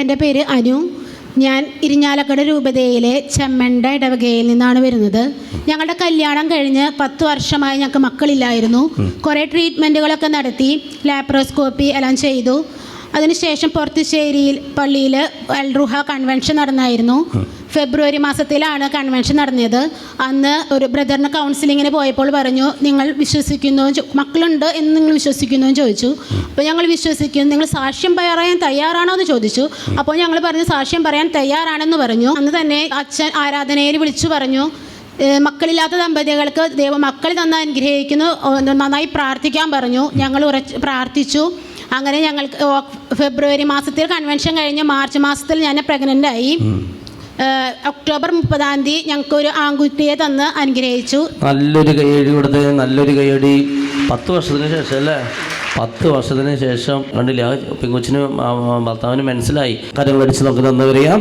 എന്റെ പേര് അനു. ഞാൻ ഇരിഞ്ഞാലക്കട രൂപതയിലെ ചെമ്മണ്ട ഇടവകയിൽ നിന്നാണ് വരുന്നത്. ഞങ്ങളുടെ കല്യാണം കഴിഞ്ഞ് പത്ത് വർഷമായി ഞങ്ങൾക്ക് മക്കളില്ലായിരുന്നു. കുറേ ട്രീറ്റ്മെന്റുകളൊക്കെ നടത്തി ലാപ്രോസ്കോപ്പി എല്ലാം ചെയ്തു. അതിനുശേഷം പുറത്തുശ്ശേരിയിൽ പള്ളിയിൽ അൽറുഹ കൺവെൻഷൻ നടന്നായിരുന്നു. ഫെബ്രുവരി മാസത്തിലാണ് കൺവെൻഷൻ നടന്നത് അന്ന് ഒരു ബ്രദറിന് കൗൺസിലിങ്ങിന് പോയപ്പോൾ പറഞ്ഞു നിങ്ങൾ വിശ്വസിക്കുന്നു മക്കളുണ്ട് എന്ന് നിങ്ങൾ വിശ്വസിക്കുന്നു എന്ന് ചോദിച്ചു. അപ്പോൾ ഞങ്ങൾ വിശ്വസിക്കുന്നു നിങ്ങൾ സാക്ഷ്യം പറയാൻ തയ്യാറാണോ എന്ന് ചോദിച്ചു. അപ്പോൾ ഞങ്ങൾ പറഞ്ഞു സാക്ഷ്യം പറയാൻ തയ്യാറാണെന്ന് പറഞ്ഞു. അന്ന് തന്നെ അച്ഛൻ ആരാധനയിൽ വിളിച്ചു പറഞ്ഞു മക്കളില്ലാത്ത ദമ്പതികൾക്ക് ദൈവം മക്കൾ തന്ന അനുഗ്രഹിക്കുന്നു. നന്നായി പ്രാർത്ഥിക്കാൻ പറഞ്ഞു. ഞങ്ങൾ ഉറച്ച് പ്രാർത്ഥിച്ചു. അങ്ങനെ ഞങ്ങൾക്ക് ഫെബ്രുവരി മാസത്തിൽ കൺവെൻഷൻ കഴിഞ്ഞ് മാർച്ച് മാസത്തിൽ ഞാൻ പ്രഗ്നന്റ് ആയി. ഒക്ടോബർ മുപ്പതാം തീയതി ഞങ്ങൾക്ക് ഒരു ആൺകുട്ടിയെ തന്ന് അനുഗ്രഹിച്ചു. നല്ലൊരു കൈയടി കൊടുത്ത് നല്ലൊരു കൈയടി. പത്ത് വർഷത്തിന് ശേഷം അല്ലേ? പത്ത് വർഷത്തിന് ശേഷം കണ്ടില്ല ആ ഭർത്താവിന് മനസ്സിലായി. കാര്യങ്ങൾ അടിച്ച് നമുക്ക് തന്നവരെയാ